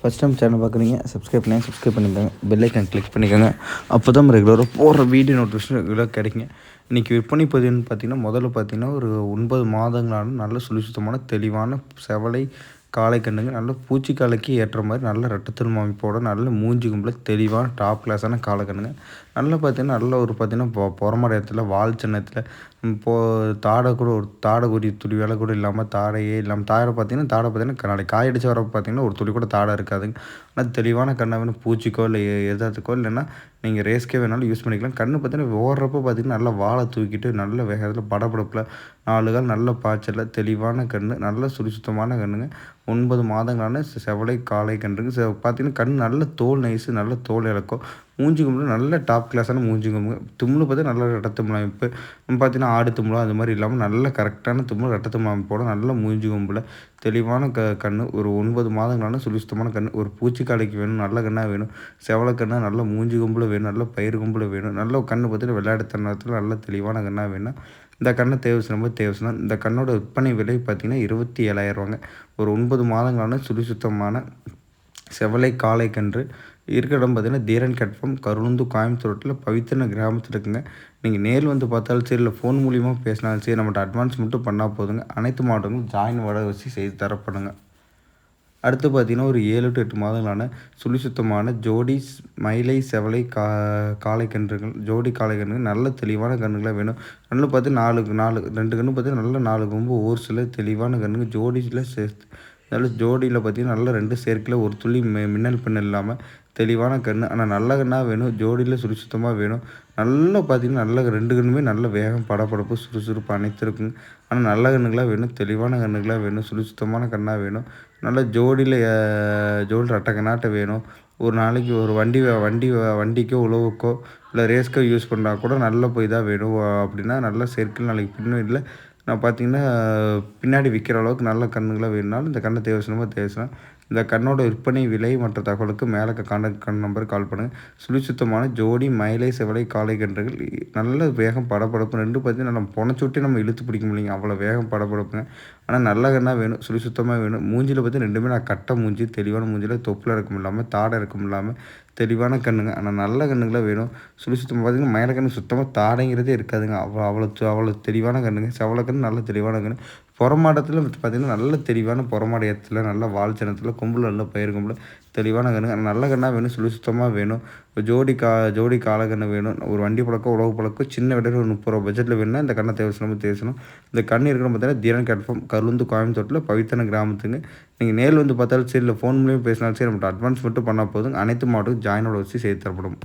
First time channel பார்க்குறீங்க subscribe பண்ணி subscribe பண்ணிக்கோங்க. பெல்லைக்கன் கிளிக் பண்ணிக்கோங்க. அப்போ தான் ரெகுலராக போடுற வீடியோ நோட்டிஃபிகேஷன் ரெகுலராக கிடைக்குங்க. இன்றைக்கி விற்பனை பதிவுன்னு பார்த்தீங்கன்னா முதல்ல பார்த்தீங்கன்னா ஒரு ஒன்பது மாதங்களான நல்ல சுழிசுத்தமான தெளிவான செவலை காளை கண்ணுங்க நல்ல பூச்சிக்காலைக்கு ஏற்ற மாதிரி நல்ல ரெட்டத்தன்மை அமைப்போட நல்ல மூஞ்சி கும்பலில் தெளிவான டாப் கிளாஸான காளை கண்ணுங்க. நல்லா பார்த்தீங்கன்னா நல்ல ஒரு பார்த்தீங்கன்னா பொறமடையத்தில் இடத்துல வால் சின்னத்தில் இப்போது தாடை கூட ஒரு தாடை குறி துளி வேலை கூட இல்லாமல் தாடையே இல்லாமல் தாடை பார்த்தீங்கன்னா தாடை பார்த்தீங்கன்னா நாளைக்கு காயடிச்சு வரப்போ பார்த்தீங்கன்னா ஒரு துளி கூட தாடை இருக்காதுங்க. ஆனால் தெளிவான கண்ணை வேணும் பூச்சிக்கோ இல்லை எதாத்துக்கோ இல்லைன்னா நீங்கள் ரேஸ்க்கே வேணாலும் யூஸ் பண்ணிக்கலாம். கண்ணு பார்த்தீங்கன்னா ஓடுறப்போ பார்த்தீங்கன்னா நல்லா வாழை தூக்கிட்டு நல்ல வேகத்தில் படப்படப்பில் நாலு கால் நல்ல பாய்ச்சலில் தெளிவான கண் நல்ல சுறுசுத்தமான கண்ணுங்க. ஒன்பது மாதங்களான செவலை காலை கன்றுங்க. பார்த்தீங்கன்னா கண் நல்ல தோல் நைஸு நல்ல தோல் இறக்கும். மூஞ்சி கும்பிடு நல்ல டாப் கிளாஸான மூஞ்சி கும்பு. தும்முளு பார்த்தா நல்ல ரெட்ட தும்மல் அமைப்பு பார்த்தீங்கன்னா ஆடு தும்முலம் அது மாதிரி இல்லாமல் நல்ல கரெக்டான தும்மல் ரெட்ட தும்மல் அமைப்போட நல்ல மூஞ்சி கும்பில் தெளிவான க கண் ஒரு ஒன்பது மாதங்களான சுழிசுத்தமான கண் ஒரு பூச்சிக்காலைக்கு வேணும் நல்ல கண்ணாக வேணும் செவலக்கண்ணாக நல்ல மூஞ்சி கும்பில் வேணும் நல்ல பயிர் கும்பில் வேணும் நல்ல கண்ணு பார்த்தீங்கன்னா விளையாடுத்தனத்தில் நல்ல தெளிவான கண்ணாக வேணும் இந்த கண்ணை தேவைசனம் போது தேவைசனம் இந்த கண்ணோட விற்பனை விலை பார்த்திங்கன்னா இருபத்தி ஏழாயிரரூவாங்க ஒரு ஒன்பது மாதங்களான சுழிசுத்தமான செவலை காளை கன்று இருக்கிற இடம் பார்த்தீங்கன்னா தீரன் கட்பம் கருணந்து ரோட்டில் பவித்திரன கிராமத்தில் இருக்குங்க. நீங்கள் நேரில் வந்து பார்த்தாலும் சரி இல்லை ஃபோன் மூலியமாக பேசினாலும் சரி நம்மகிட்ட அட்வான்ஸ் மட்டும் பண்ணால் போதுங்க. அனைத்து மாவட்டங்களும் ஜாயின் வட வச்சு செய்து தரப்படுங்க. அடுத்து பார்த்திங்கன்னா ஒரு ஏழு டு எட்டு மாதங்களான சுழி சுத்தமான ஜோடி மயிலை செவலை கா காளை கன்றுகள் ஜோடி காளை கன்றுகள் நல்ல தெளிவான கன்றுகளாக வேணும். நல்ல பார்த்து நாலு நாலு ரெண்டு கன்று பார்த்தீங்கன்னா நல்ல நாலு கொம்பு ஒரு சில தெளிவான கன்றுங்க ஜோடியில் சேர்த்து அதில் ஜோடியில் பார்த்திங்கன்னா நல்ல ரெண்டு சேர்க்கையில் ஒரு துளி மின்னல் பின்னல் இல்லாமல் தெளிவான கண் ஆனால் நல்ல கண்ணாக வேணும் ஜோடியில் சுறுசுத்தமாக வேணும். நல்லா பார்த்திங்கன்னா நல்ல ரெண்டு கண்ணுமே நல்ல வேகம் படப்படப்பு சுறுசுறுப்பு அனைத்து இருக்குங்க ஆனால் நல்ல கண்ணுகளாக வேணும் தெளிவான கண்ணுகளாக வேணும் சுறுசுத்தமான கண்ணாக வேணும். நல்ல ஜோடியில் ஜோடி ரெட்டை வேணும். ஒரு நாளைக்கு ஒரு வண்டி வண்டி வண்டிக்கோ உழவுக்கோ இல்லை ரேஸ்க்கோ யூஸ் பண்ணால் கூட நல்ல போய் தான் வேணும். அப்படின்னா நல்ல செயற்கை நாளைக்கு பின்னும் இல்லை நான் பார்த்தீங்கன்னா பின்னாடி விற்கிற அளவுக்கு நல்ல கண்ணுகளாக வேணும்னாலும் இந்த கண்ணை தேவைசனமாக தேவைசனம் இந்த கண்ணோட விற்பனை விலை மற்ற தகவலுக்கு மேலே கான்டாக்ட் கண் நம்பருக்கு கால் பண்ணுங்கள் சுழிச்சுத்தமான ஜோடி மயிலை செவலை காலை கன்றுகள் நல்ல வேகம் படப்படப்பு ரெண்டு பார்த்தீங்கன்னா நம்ம புனச்சுட்டி நம்ம இழுத்து பிடிக்க முடியுங்க அவ்வளோ வேகம் படப்படப்புங்க ஆனால் நல்ல கண்ணாக வேணும் சுழி சுத்தமாக வேணும். மூஞ்சியில் பார்த்து ரெண்டுமே நான் கட்டை மூஞ்சி தெளிவான மூஞ்சியில் தொப்பில் இருக்கும் இல்லாமல் தாடை இருக்கும் இல்லாமல் தெளிவான கண்ணுங்க. ஆனால் நல்ல கண்ணுங்களாக வேணும். சுழி சுத்தமாக பார்த்திங்கன்னா மயில கண்ணு சுத்தமாக தாடைங்கிறதே இருக்காதுங்க. அவ்வளோ அவ்வளோ அவ்வளோ தெளிவான கண்ணுங்க. செவலை கண்ணு நல்ல தெளிவான கண்ணு. புறமாடத்தில் பார்த்திங்கன்னா நல்ல தெளிவான புறமாடத்தில் நல்ல வால் சின்னத்தில் கொம்பில் நல்ல பயிர் கொம்பில் தெளிவான கண்ணுங்க. நல்ல கண்ணாக வேணும். சுழி சுத்தமாக வேணும். ஜோடி கா ஜோடி காலக்கண்ணு வேணும். ஒரு வண்டி பழக்கம் உழவு பழக்கம் சின்ன விடையில் ஒரு முப்பது ரூபா பட்ஜெட்டில் வேணும்னா இந்த கண்ணை தேவைசனமாக தேவைசணும் இந்த கண் இருக்கணும் பார்த்தீங்கன்னா தீரன் கட்ஃபார்ம் கருந்து கோயம்புத்தூரில் பவித்தன கிராமத்துங்க. நீங்கள் நேரில் வந்து பார்த்தாலும் சரி இல்லை ஃபோன் மூலியம் பேசினாலும் சரி நம்மகிட்ட அட்வான்ஸ் மட்டும் பண்ணால் போதும் அனைத்து மாவட்டத்துக்கும் ஜாயினோட வச்சு செய்து தரப்படும்.